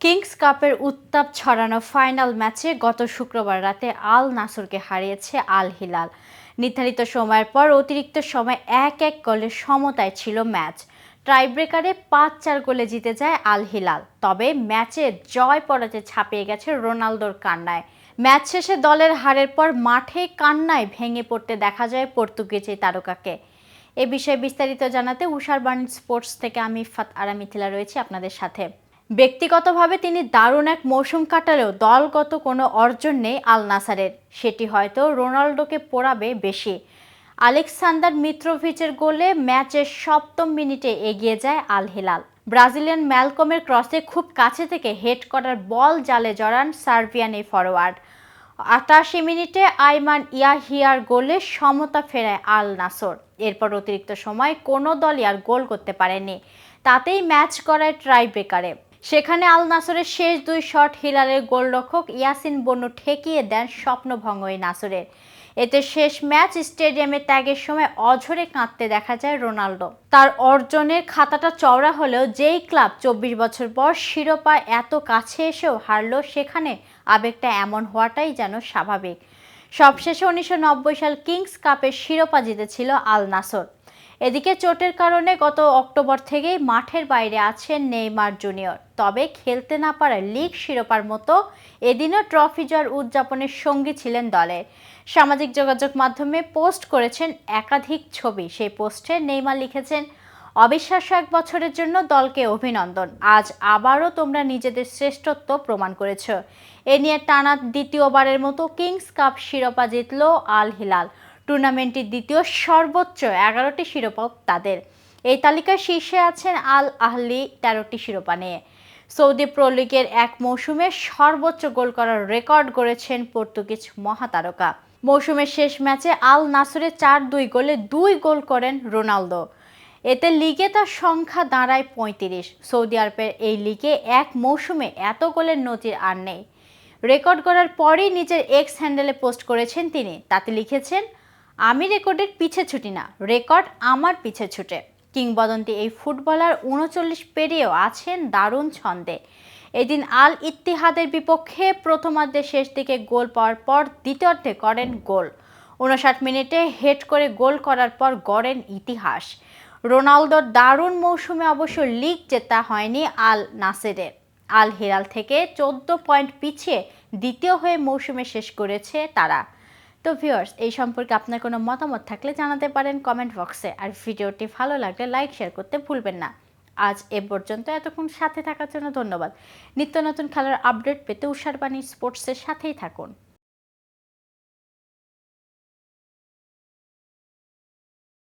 Kings কাপের উত্তাপ ছড়ানো ফাইনাল ম্যাচে গত শুক্রবার রাতে আল নাসরকে হারিয়েছে আল হিলাল। নির্ধারিত সময়ের পর অতিরিক্ত সময় এক এক গোলের সমতায় ছিল ম্যাচ। টাইব্রেকারে পাঁচ চার গোলে জিতে যায় আল হিলাল। তবে ম্যাচে জয় পরাজয় ছাপিয়ে গেছে রোনালদোর কান্নায়। ম্যাচ শেষে দলের হারের পর মাঠে কান্নায় ভেঙে পড়তে দেখা যায় পর্তুগিজ এই তারকাকে। এ বিষয়ে বিস্তারিত জানাতে উষার বাণী স্পোর্টস থেকে আমি ফাত আরা মিথিলা রয়েছি আপনাদের সাথে। ব্যক্তিগতভাবে তিনি দারুণ এক মৌসুম কাটালেও দলগত কোনো অর্জন নেই আল নাসারের। সেটি হয়তো রোনাল্ডোকে পোড়াবে বেশি। আলেকসান্ডার মিত্রোভিচের গোলে ম্যাচের সপ্তম মিনিটে এগিয়ে যায় আল হিলাল। ব্রাজিলিয়ান ম্যালকমের ক্রসে খুব কাছে থেকে হেড করার বল জালে জড়ান সার্বিয়ান এই ফরোয়ার্ড। আটাশি মিনিটে আইমান ইয়াহিয়ার গোলে সমতা ফেরায় আল নাসর। এরপর অতিরিক্ত সময় কোনো দলই আর গোল করতে পারেনি তাতেই ম্যাচ করায় ট্রাই ব্রেকারে সেখানে আল নাসরের শেষ দুই শট হিলালের গোলরক্ষক ইয়াসিন বনু ঠেকিয়ে দেন স্বপ্নভঙ্গ এই নাসরের। এতে শেষ ম্যাচ স্টেডিয়ামে ত্যাগের সময় অঝরে কাঁদতে দেখা যায় রোনাল্ডো তার অর্জনের খাতাটা চওড়া হলেও যেই ক্লাব চব্বিশ বছর পর শিরোপা এত কাছে এসেও হারলো, সেখানে আবেগটা এমন হওয়াটাই যেন স্বাভাবিক। সবশেষে উনিশশো নব্বই সাল কিংস কাপের শিরোপা জিতেছিল আল নাসর। এদিকে চোটের কারণে গত অক্টোবর থেকেই মাঠের বাইরে আছেন নেইমার জুনিয়র। তবে খেলতে না পারায় লিগ শিরোপার মতো এদিনও ট্রফি জয়ের উদযাপনের সঙ্গী ছিলেন দলের সামাজিক যোগাযোগ মাধ্যমে পোস্ট করেছেন একাধিক ছবি। সেই পোস্টে নেইমার লিখেছেন, অবিশ্বাস্য এক বছরের জন্য দলকে অভিনন্দন। আজ আবারও তোমরা নিজেদের শ্রেষ্ঠত্ব প্রমাণ করেছ। এ নিয়ে টানা দ্বিতীয়বারের মতো কিংস কাপ শিরোপা জিতল আল হিলাল টুর্নামেন্টটির দ্বিতীয় সর্বোচ্চ এগারোটি শিরোপা তাদের। এই তালিকায় শীর্ষে আছেন আল আহলি তেরোটি শিরোপা নিয়ে। সৌদি প্রো লিগের এক মৌসুমে সর্বোচ্চ গোল করার রেকর্ড গড়েছেন পর্তুগিজ মহাতারকা। মৌসুমের শেষ ম্যাচে আল নাসরে চার দুই গোলে দুই গোল করেন রোনালদো। এতে লিগে তার সংখ্যা দাঁড়ায় পঁয়ত্রিশ। সৌদি আরবের এই লিগে এক মৌসুমে এত গোলের নজির আর নেই। রেকর্ড করার পরই নিজের এক্স হ্যান্ডেলে পোস্ট করেছেন তিনি। তাতে লিখেছেন আমি রেকর্ডের পিছে ছুটি না, রেকর্ড আমার পিছে ছুটে। কিংবদন্তি এই ফুটবলার উনচল্লিশ পেরিয়েও আছেন দারুণ ছন্দে। এদিন আল ইত্তিহাদের বিপক্ষে প্রথমার্ধের শেষ দিকে গোল পাওয়ার পর দ্বিতীয়ার্ধে করেন গোল। উনষাট মিনিটে হেড করে গোল করার পর গড়েন ইতিহাস। রোনালদোর দারুণ মৌসুমে অবশ্য লিগ জেতা হয়নি আল নাসেরের আল হিলাল থেকে চোদ্দ পয়েন্ট পিছিয়ে দ্বিতীয় হয়ে মৌসুমে শেষ করেছে তারা। তো ভিউয়ার্স এই সম্পর্কে আপনার কোনো মতামত থাকলে জানাতে পারেন কমেন্ট বক্সে আর ভিডিওটি ভালো লাগলে লাইক শেয়ার করতে ভুলবেন না। আজ এ পর্যন্ত, এতক্ষণ সাথে থাকার জন্য ধন্যবাদ। নিত্য নতুন খেলার আপডেট পেতে উষার বাণী স্পোর্টসের সাথেই থাকুন।